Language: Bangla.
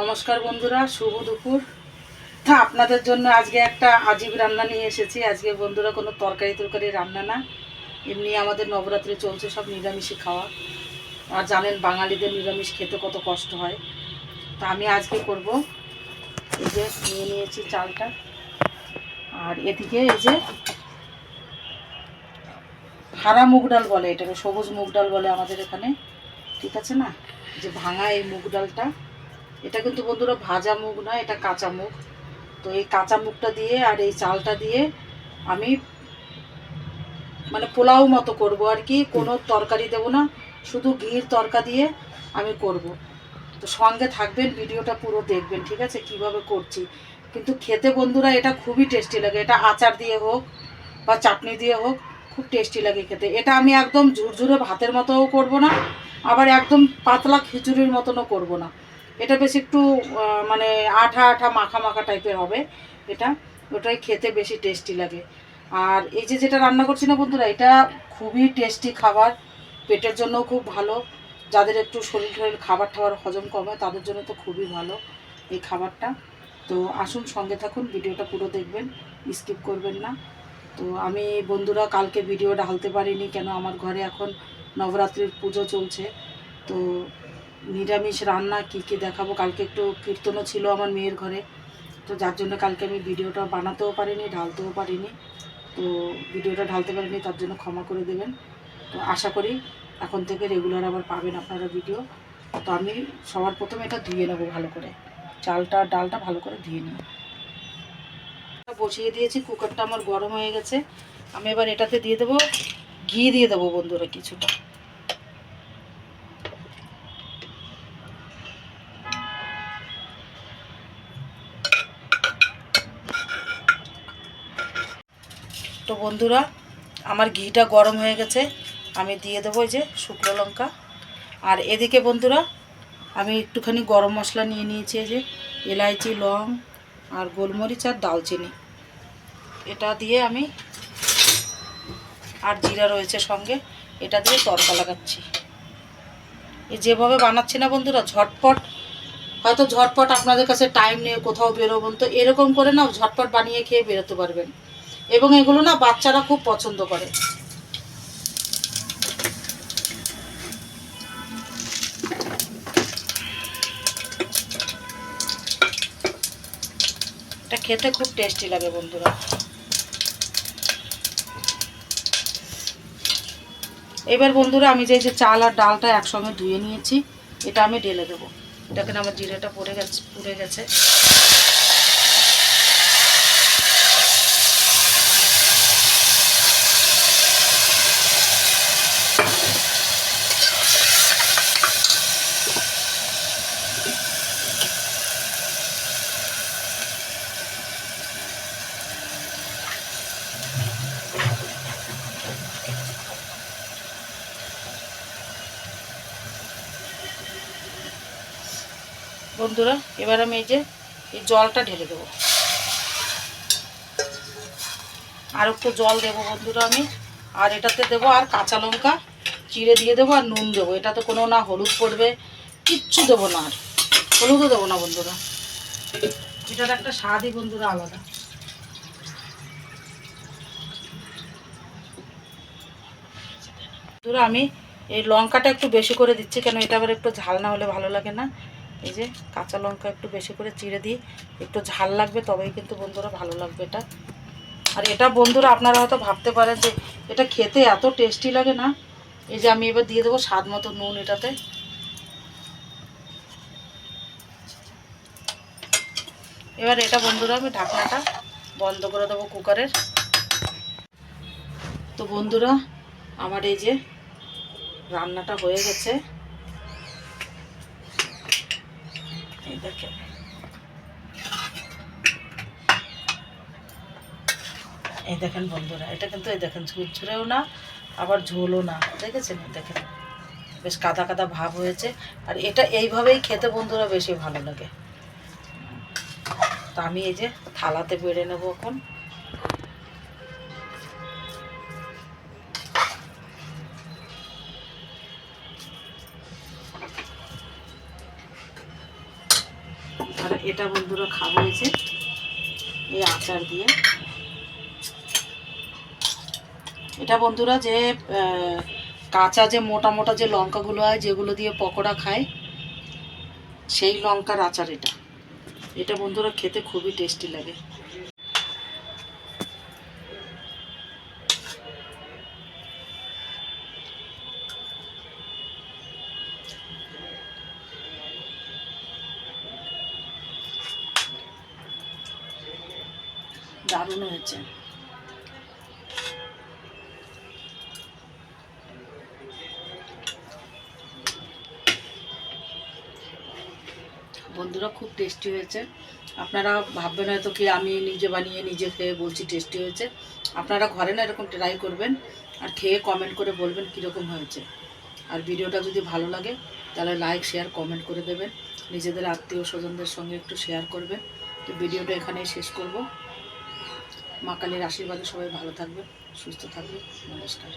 নমস্কার বন্ধুরা, শুভ দুপুর। তা আপনাদের জন্য আজকে একটা আজীব রান্না নিয়ে এসেছি। আজকে বন্ধুরা কোনো তরকারি তরকারি রান্না না। এমনি আমাদের নবরাত্রি চলছে, সব নিরামিষই খাওয়া। আর জানেন, বাঙালিদের নিরামিষ খেতে কত কষ্ট হয়। তা আমি আজকে করব। এই যে নিয়ে নিয়েছি চালটা। আর এদিকে এই যে হারা মুগ ডাল বলে এটাকে, সবুজ মুগ ডাল বলে আমাদের এখানে। ঠিক আছে না? যে ভাঙা এই মুগ ডালটা। এটা কিন্তু বন্ধুরা ভাজা মুগ নয় এটা কাঁচা মুগ। তো এই কাঁচা মুগটা দিয়ে আর এই চালটা দিয়ে আমি মানে পোলাও মতো করব আর কি, কোনো তরকারি দেবো না, শুধু ঘির তরকা দিয়ে আমি করব। তো সঙ্গে থাকবেন, ভিডিওটা পুরো দেখবেন, ঠিক আছে, কীভাবে করছি। কিন্তু খেতে বন্ধুরা এটা খুবই টেস্টি লাগে, এটা আচার দিয়ে হোক বা চাটনি দিয়ে হোক, খুব টেস্টি লাগে খেতে। এটা আমি একদম ঝুরঝুরে ভাতের মতোও করব না, আবার একদম পাতলা খিচুড়ির মতনও করব না। এটা বেশ একটু মানে আঠা আঠা মাখা মাখা টাইপের হবে এটা। ওটাই খেতে বেশি টেস্টি লাগে। আর এই যে যেটা রান্না করছি না বন্ধুরা, এটা খুবই টেস্টি খাবার। পেটের জন্য খুব ভালো। যাদের একটু শরীর শরীর খাবার টাবার হজম কম হয়, তাদের জন্য তো খুবই ভালো এই খাবারটা। তো আসুন সঙ্গে থাকুন, ভিডিওটা পুরো দেখবেন স্কিপ করবেন না। তো আমি বন্ধুরা কালকে ভিডিও ঢালতে পারিনি কেন, আমার ঘরে এখন নবরাত্রির পুজো চলছে। তো নিরামিষ রান্না কি কি দেখাবো? কালকে একটু কীর্তনও ছিল আমার মেয়ের ঘরে। তো যার জন্য কালকে আমি ভিডিওটা বানাতেও পারিনি, ঢালতেও পারিনি। তো ভিডিওটা ঢালতে পারিনি, তার জন্য ক্ষমা করে দেবেন। তো আশা করি এখন থেকে রেগুলার আবার পাবেন আপনারা ভিডিও তো আমি সবার প্রথমে এটা ধুয়ে নেব ভালো করে। চালটা, ডালটা ভালো করে ধুয়ে নিই বসিয়ে দিয়েছি কুকারটা আমার গরম হয়ে গেছে। আমি এবার এটাতে দিয়ে দেবো, ঘি দিয়ে দেবো বন্ধুরা কিছুটা। তো বন্ধুরা, আমার ঘিটা গরম হয়ে গেছে। আমি দিয়ে দেবো যে শুকনো লঙ্কা। আর এদিকে বন্ধুরা, আমি একটুখানি গরম মশলা নিয়ে নিয়েছি যে এলাইচি, লং আর গোলমরিচ আর দালচিনি। এটা দিয়ে আমি আর জিরা রয়েছে সঙ্গে, এটা দিয়ে তড়কা লাগাচ্ছি। এই যেভাবে বানাচ্ছি না বন্ধুরা, ঝটপট। হয়তো ঝটপট আপনাদের কাছে টাইম নিয়ে কোথাও বেরোবেন তো এরকম করে না ঝটপট বানিয়ে খেয়ে বেরোতে পারবেন। এবং এগুলো না বাচ্চারা খুব পছন্দ করে। এটা খেতে খুব টেস্টি লাগে বন্ধুরা। এবার বন্ধুরা আমি যে চাল আর ডালটা একসঙ্গে ধুয়ে নিয়েছি, এটা আমি ঢেলে দেবো। দেখেন আমার জিরেটা পড়ে গেছে, পুড়ে গেছে। বন্ধুরা, এবার আমি এই যে এই জলটা ঢেলে দেবো। আর একটু জল দেবো বন্ধুরা আমি। আর এটাতে দেবো আর কাঁচা লঙ্কা, চিড়ে দিয়ে দেবো আর নুন দেবো। এটাতে কোনো না হলুদ পড়বে, কিচ্ছু দেবো না আর। হলুদও দেবো না বন্ধুরা। এটার একটা স্বাদই বন্ধুরা আলাদা। বন্ধুরা, আমি এই লঙ্কাটা একটু বেশি করে দিচ্ছি, কেন এটা আবার একটু ঝাল না হলে ভালো লাগে না। এই যে কাঁচা লঙ্কা একটু বেশি করে চিড়ে দিই, একটু ঝাল লাগবে, তবেই কিন্তু বন্ধুরা ভালো লাগবে এটা। আর এটা বন্ধুরা আপনারা হয়তো ভাবতে পারেন যে এটা খেতে এত টেস্টি লাগে না। এই যে আমি এবার দিয়ে দেবো স্বাদ মতো নুন এটাতে। এবার এটা বন্ধুরা আমি ঢাকনাটা বন্ধ করে দেবো কুকারের। তো বন্ধুরা, আমার এই যে রান্নাটা হয়ে গেছে। এই এই দেখেন বন্ধুরা, এটা কিন্তু এই দেখেন ঝুরঝুরেও না, আবার ঝোলও না, দেখেছেন? দেখেন বেশ কাদা কাদা ভাব হয়েছে। আর এটা এইভাবেই খেতে বন্ধুরা বেশি ভালো লাগে। তো আমি এই যে থালাতে বেড়ে নেব এখন। এটা বন্ধুরা খাব এই যে, এই আচার দিয়ে। এটা বন্ধুরা যে কাঁচা যে মোটা মোটা যে লঙ্কাগুলো হয়, যেগুলো দিয়ে পকোড়া খায়, সেই লঙ্কার আচার এটা। এটা বন্ধুরা খেতে খুবই টেস্টি লাগে। দারুণ হয়েছে। বন্ধুরা খুব টেস্টি হয়েছে। আপনারা ভাববেন হয়তো কি আমি নিজে বানিয়ে নিজে খেয়ে বলছি টেস্টি হয়েছে। আপনারা ঘরে না এরকম ট্রাই করবেন আর খেয়ে কমেন্ট করে বলবেন কীরকম হয়েছে। আর ভিডিওটা যদি ভালো লাগে, তাহলে লাইক শেয়ার কমেন্ট করে দেবেন। নিজেদের আত্মীয় স্বজনদের সঙ্গে একটু শেয়ার করবেন। তো ভিডিওটা এখানেই শেষ করব। মা কালীর আশীর্বাদে সবাই ভালো থাকবে সুস্থ থাকবে নমস্কার।